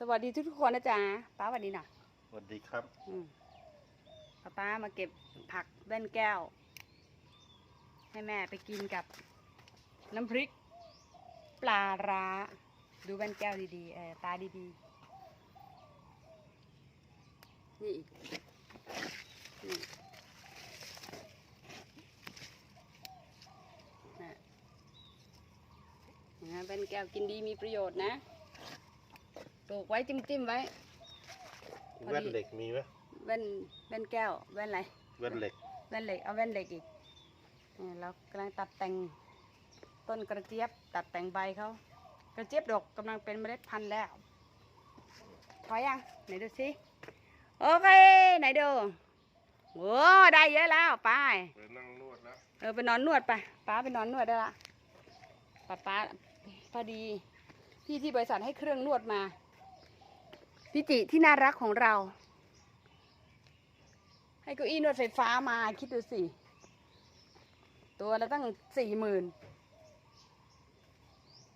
สวัสดีทุกๆคนนะจ๊ะป้าสวัสดีหน่อยสวัสดีครับ อืมป้าป้ามาเก็บผักแว่นแก้ว ให้แม่ไปกินกับน้ำพริก ปลาร้า ดูแว่นแก้วดีๆเออตาดีๆ นี่อีกนี่นะเห็นะแว่นแก้วกินดีมีประโยชน์นะ ปลูกไว้จิ้มๆไว้ พอดี แว่นเหล็กมีไหมแว่นแว่นแก้วแว่นอะไรแว่นเหล็ก แว่นเหล็กเอาแว่นเหล็กอีกเนี่ยเรากำลังตัดแต่งต้นกระเจี๊ยบ ตัดแต่งใบเขากระเจี๊ยบดกกำลังเป็นเมล็ดพันธุ์แล้วพอยังไหนดูสิโอเคไหนดูโอ้ได้เยอะแล้วไป ไปนั่งนวดแล้วเออไปนอนนวดไปป้าไปนอนนวดได้ละป้าป้าพอดี พี่ที่บริษัทให้เครื่องนวดมา พี่จิที่น่ารักของเรา ให้เก้าอี้นวดไฟฟ้ามาคิดดูสิ ตัวละตั้งสี่หมื่น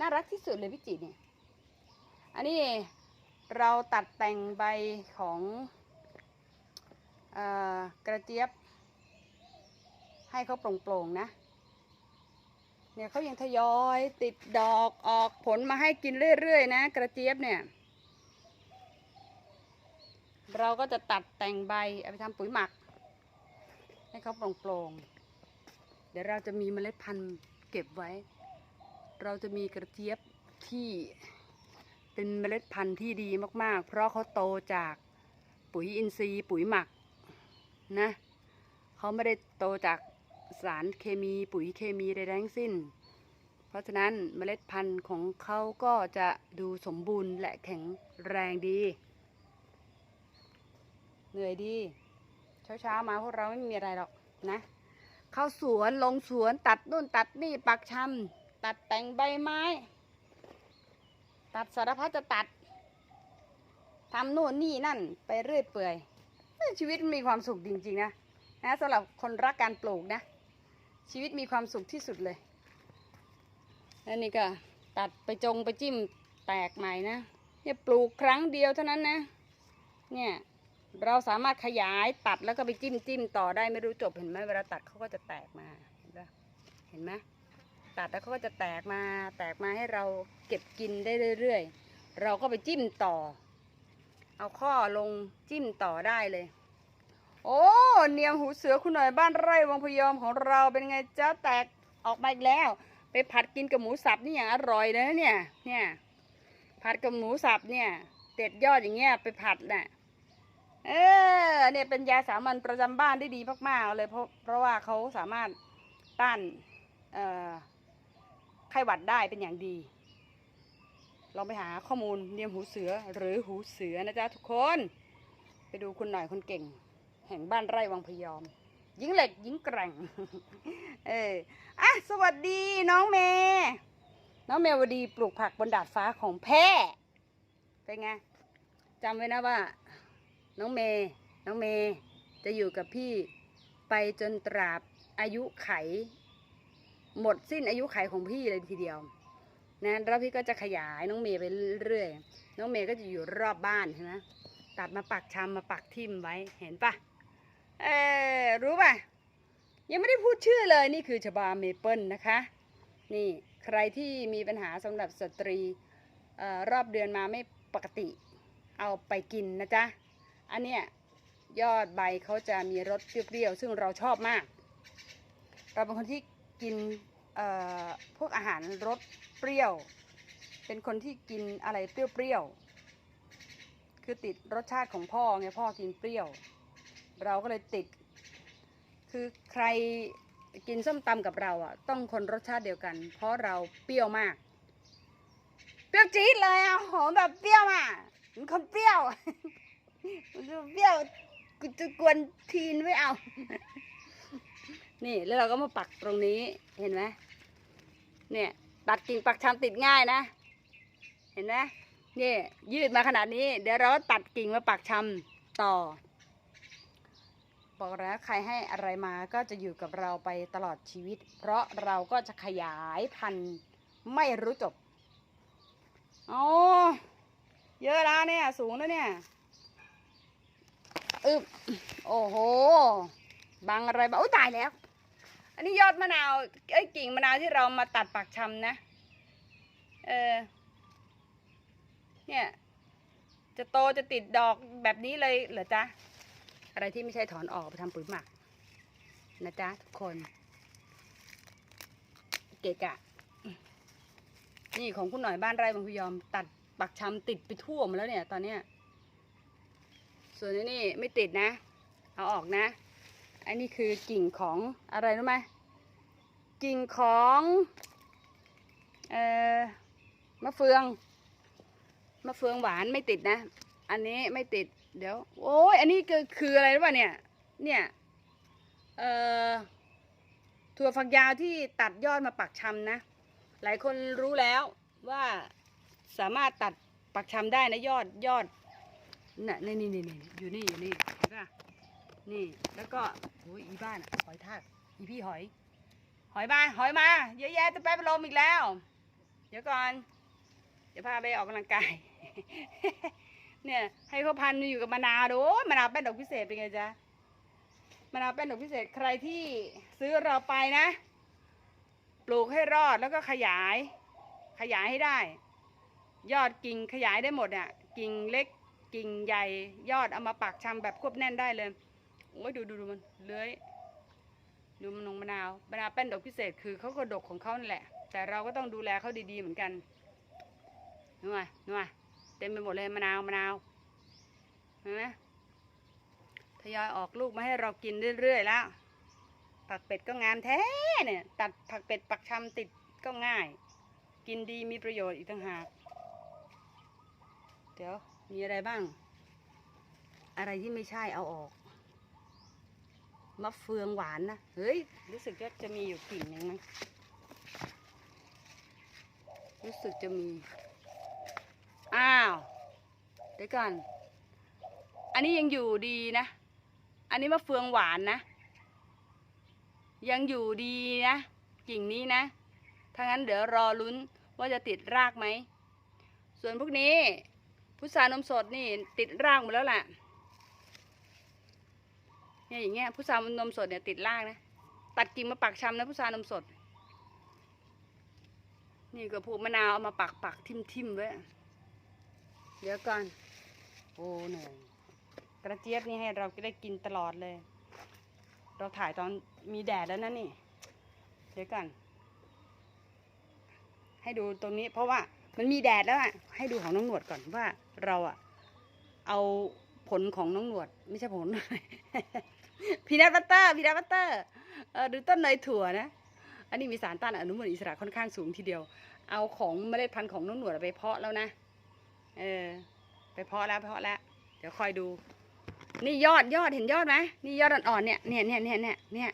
น่ารักที่สุดเลยพี่จิเนี่ย อันนี้เราตัดแต่งใบของอกระเจี๊ยบ ให้เขาโปร่งๆนะ เนี่ยเขายังทยอยติดดอกออกผลมาให้กินเรื่อยๆนะ กระเจี๊ยบเนี่ย เราก็จะตัดแต่งใบเอาไปทำปุ๋ยหมัก ให้เขาโปร่งๆ เดี๋ยวเราจะมีเมล็ดพันธุ์เก็บไว้ เราจะมีกระเจี๊ยบที่เป็นเมล็ดพันธุ์ที่ดีมากๆ เพราะเขาโตจากปุ๋ยอินทรีย์ปุ๋ยหมักนะเขาไม่ได้โตจากสารเคมีปุ๋ยเคมีใดๆทั้งสิ้น เพราะฉะนั้นเมล็ดพันธุ์ของเขาก็จะดูสมบูรณ์และแข็งแรงดี เหนื่อยดี เช้าๆมาพวกเราไม่มีอะไรหรอกนะ เข้าสวนลงสวนตัดนู่นตัดนี่ปักชำตัดแต่งใบไม้ ตัดสารพัดจะตัดทำนู่นนี่นั่นไปเรื่อยเปื่อยชีวิตมีความสุขจริงๆนะนะสำหรับคนรักการปลูกนะ ชีวิตมีความสุขที่สุดเลยแล้วนี่ก็ตัดไปจงไปจิ้มแตกใหม่นะเนี่ยปลูกครั้งเดียวเท่านั้นนะ เนี่ย เราสามารถขยายตัดแล้วก็ไปจิ้มจิ้มต่อได้ไม่รู้จบเห็นไหมเวลาตัดเขาก็จะแตกมาเห็นปะเห็นไหมตัดแล้วเขาก็จะแตกมาแตกมาให้เราเก็บกินได้เรื่อยๆ เราก็ไปจิ้มต่อ เอาข้อลงจิ้มต่อได้เลย โอ้เนียมหูเสือคุณหน่อยบ้านไร่วังพยอมของเราเป็นไงจ้าแตกออกมาอีกแล้ว ไปผัดกินกับหมูสับนี่อย่างอร่อยเลยนะเนี่ยเนี่ยผัดกับหมูสับเนี่ยเด็ดยอดอย่างเงี้ยไปผัดน่ะ เออเนี่ยเป็นยาสามัญประจำบ้านได้ดีมากๆเลยเพราะเพราะว่าเขาสามารถต้านเอ่อไข้หวัดได้เป็นอย่างดี ลองไปหาข้อมูลเนียมหูเสือหรือหูเสือนะจ๊ะทุกคน ไปดูคุณหน่อยคนเก่ง แห่งบ้านไร่วังพยอมยิงเหล็กยิงแกร่ง เอออะสวัสดีน้องเมย์น้องเมวดีปลูกผักบนดาดฟ้าของแพร่เป็นไงจำไว้นะว่า น้องเมย์น้องเมย์จะอยู่กับพี่ไปจนตราบอายุไข หมดสิ้นอายุไขของพี่เลยทีเดียวนะแล้วพี่ก็จะขยายน้องเมย์ไปเรื่อยน้องเมย์ก็จะอยู่รอบบ้านใช่ไหมตัดมาปักชำมมาปักทิมไว้เห็นปะเออรู้ปะยังไม่ได้พูดชื่อเลยนี่คือชบาเมเปิลนะคะ นี่ใครที่มีปัญหาสำหรับสตรีออรอบเดือนมาไม่ปกติ เอาไปกินนะจ๊ะ อันเนี้ยยอดใบเขาจะมีรสเปรี้ยวๆซึ่งเราชอบมาก เราเป็นคนที่กินเอ่อพวกอาหารรสเปรี้ยว เป็นคนที่กินอะไรเปรี้ยวๆ คือติดรสชาติของพ่อไงพ่อกินเปรี้ยว เราก็เลยติด คือใครกินส้มตำกับเราอะต้องคนรสชาติเดียวกัน เพราะเราเปรี้ยวมาก เปรี้ยวจี๊ดเลยอะหอมแบบเปรี้ยวอะเป็นคนเปรี้ยว มันจะเปรี้ยวกูจะกวนทีนไม่เอา นี่แล้วเราก็มาปักตรงนี้เห็นไหมเนี่ยตัดกิ่งปักชำติดง่ายนะ เห็นไหมนี่ยืดมาขนาดนี้ เดี๋ยวเราก็ตัดกิ่งมาปักชำต่อ บอกแล้วใครให้อะไรมาก็จะอยู่กับเราไปตลอดชีวิต เพราะเราก็จะขยายพันธุ์ไม่รู้จบโอ้เยอะแล้วเนี่ย สูงแล้วเนี่ย อึบโอ้โหบังอะไรบ้างโอ้ยตายแล้ว อันนี้ยอดมะนาวเอ้กิ่งมะนาวที่เรามาตัดปักชำนะ เออ เนี่ย จะโตจะติดดอกแบบนี้เลยเหรอจ๊ะ อะไรที่ไม่ใช่ถอนออกไปทำปุ๋ยหมัก นะจ๊ะทุกคน เกะกะ นี่ของคุณหน่อยบ้านไร่บางพยอม ตัดปักชำติดไปทั่วหมดแล้วเนี่ย ตอนเนี้ย ส่วนนี้ไม่ติดนะ เอาออกนะ อันนี้คือกิ่งของอะไรรู้ไหมกิ่งของเอ่อมะเฟือง มะเฟืองหวานไม่ติดนะ อันนี้ไม่ติด เดี๋ยว โอ้ยอันนี้คือคืออะไรรู้ป่ะเนี่ย เนี่ย เอ่อ ถั่วฝักยาวที่ตัดยอดมาปักชำนะ หลายคนรู้แล้วว่าสามารถตัดปักชำได้นะยอดยอด น่ะนี่นี่นี่นี่อยู่นี่อยู่นี่เห็นป่ะนี่แล้วก็โอ้ยอีบ้านหอยทากอีพี่หอย หอยมาหอยมาเยอะแยะจะแป๊บลมอีกแล้ว เดี๋ยวก่อนเดี๋ยวพาไปออกกำลังกาย เนี่ยให้เขาพันอยู่กับมะนาวดูมะนาวแป้นดอกพิเศษเป็นไงจ๊ะมะนาวแป้นดอกพิเศษใครที่ซื้อเราไปนะ ปลูกให้รอดแล้วก็ขยาย ขยายให้ได้ ยอดกิ่งขยายได้หมดอะ กิ่งเล็ก กิ่งใหญ่ยอดเอามาปักชำแบบควบแน่นได้เลยโอ้ยดูดูดูมันเลื้อยดูมันนงมะนาวมะนาวแป้นดอกพิเศษคือเขาก็ดกของเขานั่นแหละ แต่เราก็ต้องดูแลเขาดีๆเหมือนกันนู่นไงนู่นเต็มไปหมดเลยมะนาวมะนาวเห็นไหมทยอยออกลูกมาให้เรากินเรื่อยๆแล้วผักเป็ดก็งามแท้เนี่ย ตัดผักเป็ดปักชำติดก็ง่าย กินดีมีประโยชน์อีกต่างหาก เดี๋ยว มีอะไรบ้าง อะไรที่ไม่ใช่เอาออก มะเฟืองหวานนะ เฮ้ย รู้สึกว่าจะมีอยู่กิ่งหนึ่งมั้ง รู้สึกจะมี อ้าว เดี๋ยวก่อน อันนี้ยังอยู่ดีนะ อันนี้มะเฟืองหวานนะ ยังอยู่ดีนะ กิ่งนี้นะ ถ้างั้นเดี๋ยวรอลุ้นว่าจะติดรากไหม ส่วนพวกนี้ พุทรานมสดนี่ติดรากหมดแล้วแหละเนี่ยอย่างเงี้ยพุทรานมสดเนี่ยติดรากนะตัดกิ่งมาปักชำนะพุทรานมสด นี่ก็พวกมะนาวเอามาปักปักทิมทิมไว้เดี๋ยวก่อนโอ้เหนื่อยกระเจี๊ยบนี่ให้เราได้กินตลอดเลย เราถ่ายตอนมีแดดแล้วนะนี่ เดี๋ยวก่อนให้ดูตรงนี้เพราะว่ามันมีแดดแล้วอะให้ดูของน้องหนวดก่อนว่า เราอะเอาผลของน้องหนวด ไม่ใช่ผลพีนัทบัตเตอร์พีนัทบัตเตอร์เออดูต้นเนยถั่วนะ อันนี้มีสารต้านอนุมูลอิสระค่อนข้างสูงทีเดียว เอาของเมล็ดพันธุ์ของน้องหนวดไปเพาะแล้วนะ เออ ไปเพาะแล้วเพาะแล้ว เดี๋ยวคอยดู นี่ยอดยอดเห็นยอดไหมนี่ยอดอ่อนๆเนี่ย เนี่ยเนี่ยเนี่ยเนี่ยเนี่ย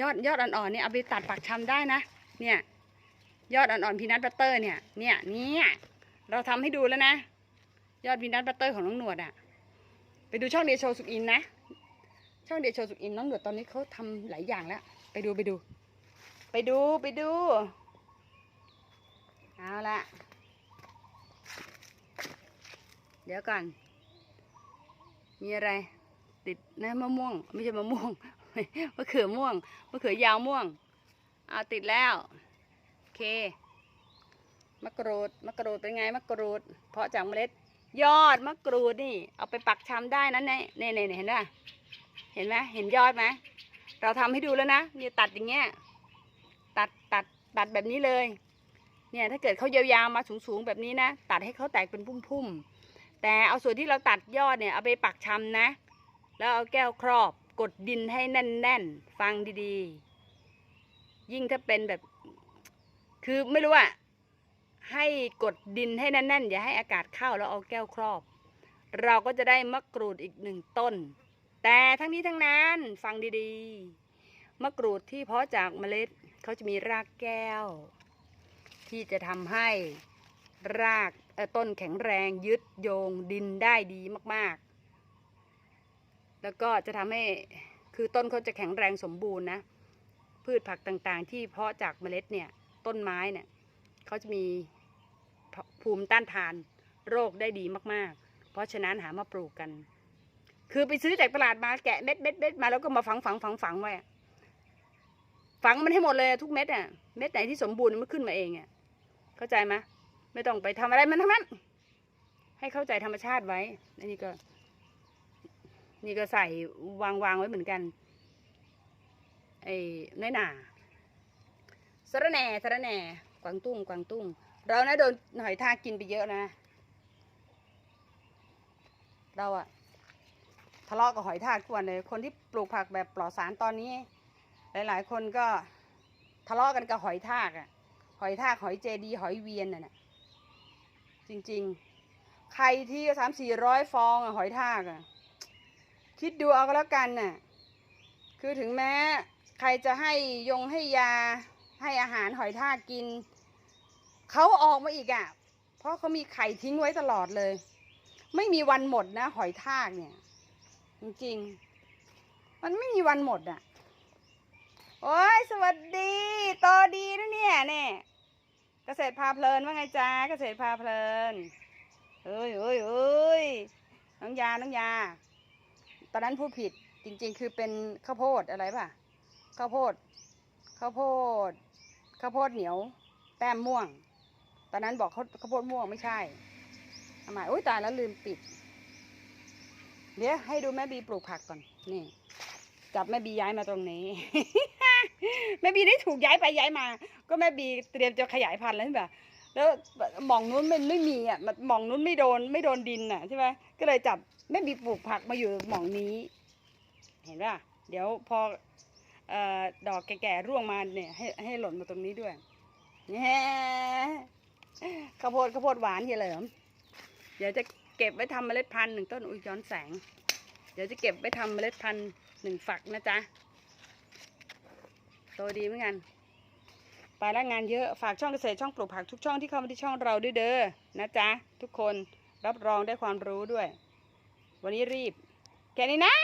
ยอดยอดอ่อนๆเนี่ยเอาไปตัดปักชำได้นะ เนี่ย ยอดอ่อนๆพีนัทบัตเตอร์เนี่ย เนี่ย เนี่ย เราทำให้ดูแล้วนะ ยอดพีนัทบัตเตอร์ของน้องหนวดอะไปดูช่องเดโชสุกอินนะ ช่องเดโชสุกอินน้องหนวดตอนนี้เขาทำหลายอย่างแล้ว ไปดูไปดู ไปดูไปดู เอาละเดี๋ยวก่อน มีอะไร ติดนะมะม่วง ไม่ใช่มะม่วงมะเขือม่วงมะเขือยาวม่วงเอาติดแล้วโอเคมะกรูดมะกรูดเป็นไงมะกรูด เพาะจากเมล็ด ยอดมะกรูดนี่ เอาไปปักชำได้นะเนี่ยเนี่ยเนี่ยเห็นไหมเห็นไหมเห็นยอดไหมเราทำให้ดูแล้วนะเนี่ยตัดอย่างเงี้ยตัดตัดตัดแบบนี้เลย เนี่ยถ้าเกิดเขายาวๆมาสูงๆแบบนี้นะ ตัดให้เขาแตกเป็นพุ่มๆ แต่เอาส่วนที่เราตัดยอดเนี่ยเอาไปปักชำนะ แล้วเอาแก้วครอบกดดินให้แน่นๆ ฟังดีๆ ยิ่งถ้าเป็นแบบ คือไม่รู้อะ ให้กดดินให้แน่นๆ อย่าให้อากาศเข้าแล้วเอาแก้วครอบ เราก็จะได้มะกรูดอีกหนึ่งต้น แต่ทั้งนี้ทั้งนั้นฟังดีๆ มะกรูดที่เพาะจากเมล็ดเขาจะมีรากแก้ว ที่จะทำให้รากต้นแข็งแรงยึดโยงดินได้ดีมากๆ แล้วก็จะทำให้คือต้นเขาจะแข็งแรงสมบูรณ์นะ พืชผักต่างๆ ที่เพาะจากเมล็ดเนี่ยต้นไม้เนี่ยเขาจะมี ภูมิต้านทานโรคได้ดีมากๆ เพราะฉะนั้นหามาปลูกกัน คือไปซื้อจากตลาดมาแกะเม็ดเม็ดเม็ดมาแล้วก็มาฝังฝังฝังฝังไว้ฝังมันให้หมดเลยทุกเม็ดอะเม็ดไหนที่สมบูรณ์มันขึ้นมาเองอะเข้าใจไหมไม่ต้องไปทำอะไรมันทั้งนั้น ให้เข้าใจธรรมชาติไว้อันนี้ก็ นี่ก็ใส่วางวางไว้เหมือนกันไอ้น้อยหนาสะระแหน่สะระแหน่กวางตุ้งกวางตุ้ง เรานะโดนหอยทากกินไปเยอะนะ เราอะทะเลาะกับหอยทากทุกวันเลย คนที่ปลูกผักแบบปลอดสารตอนนี้ หลาย ๆ คนก็ทะเลาะกันกับหอยทากอะหอยทากหอยเจดีหอยเวียนน่ะนะจริง ๆ ใครที่สามสี่ร้อยฟองอะหอยทากอะคิดดูเอาก็แล้วกันน่ะคือถึงแม้ใครจะให้ยงให้ยาให้อาหารหอยทากกิน เขาออกมาอีกอะ่ะ เพราะเขามีไข่ทิ้งไว้ตลอดเลย ไม่มีวันหมดนะ หอยทากเนี่ย จริงๆ มันไม่มีวันหมดอะ่ะ โอ้ยสวัสดีโตอดีนะเนี่ยเนี่ยเกษตรพาเพลินว่าไงจ้าเกษตรพาเพลินเอ้ยเอ้ยเอ้ยน้องยาน้องยา ตอนนั้นพูดผิดจริง ๆ คือเป็นข้าวโพดอะไรป่ะข้าวโพดข้าวโพดข้าวโพดเหนียว แต้มม่วง ตอนนั้นบอกเขาข้าวโพดม่วงไม่ใช่ทำไมอุ้ยตายแล้วลืมปิด เดี๋ยวให้ดูแม่บีปลูกผักก่อน นี่ จับแม่บีย้ายมาตรงนี้ แม่บีได้ถูกย้ายไปย้ายมา ก็แม่บีเตรียมจะขยายพันธุ์แล้วใช่ปะแล้วหม่องนู้นมันไม่มีอะมันหม่องนู้นไม่โดนไม่โดนดินอะใช่ไหมก็เลยจับแม่บีปลูกผักมาอยู่หม่องนี้ เห็นป่ะ เดี๋ยวพออดอกแก่ๆร่วงมาเนี่ยให้ให้หล่นมาตรงนี้ด้วยแง่ ข้าวโพดข้าวโพดหวานเฮียเหลิมเดี๋ยวจะเก็บไว้ทำเมล็ดพันธุ์หนึ่งต้นอุ้ยย้อนแสง เดี๋ยวจะเก็บไว้ทำเมล็ดพันธุ์หนึ่งฝักนะจ๊ะโตดีเหมือนกันไปแล้วงานเยอะฝากช่องเกษตรช่องปลูกผักทุกช่องที่เข้ามาที่ช่องเราด้วยเด้อนะจ๊ะ ทุกคนรับรองได้ความรู้ด้วย วันนี้รีบ แค่นี้นะ